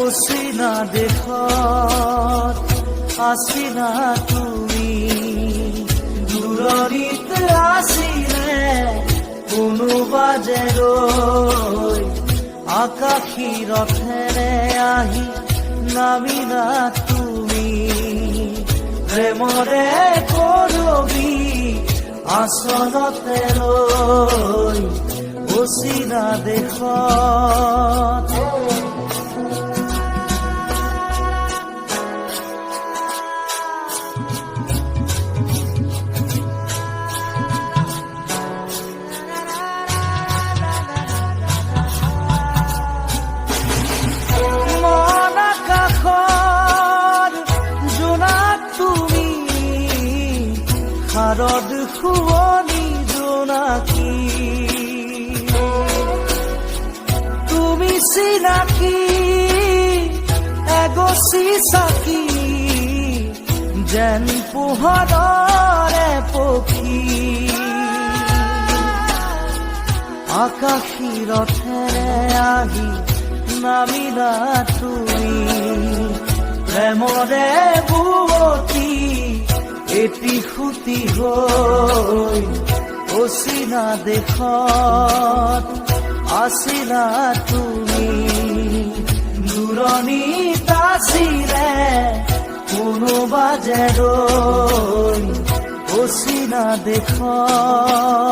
অচিনা দেশত আছিলা তুমি। দূৰণিত আছিলে কোনোবা যে আকাশী ৰথেৰে আহি নামিলা তুমি। প্ৰেমৰে কৰবি আচলতে ৰৈ অচিনা দেশত শাৰদ শুৱনি জোনাকী। তুমি চিনাকি এগচি চাকি যেন পোহৰৰে পক্ষী আকাশী ৰথেৰে আহি নামিলা তুমি প্ৰেমৰে বুৱতী এটি সুতি হৈ দেখ আসি না তুমি। দূৰণিত আছিলে কোনোবা ওসি না অচিনা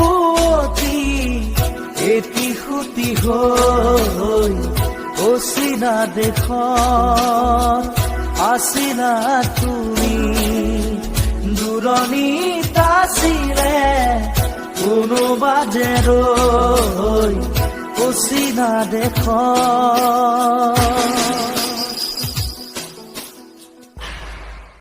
সুতি হৈ দেখ দেশত না তুমি দূৰণিত আছিলে কোনোবা যে ৰৈ অচিনা দেশত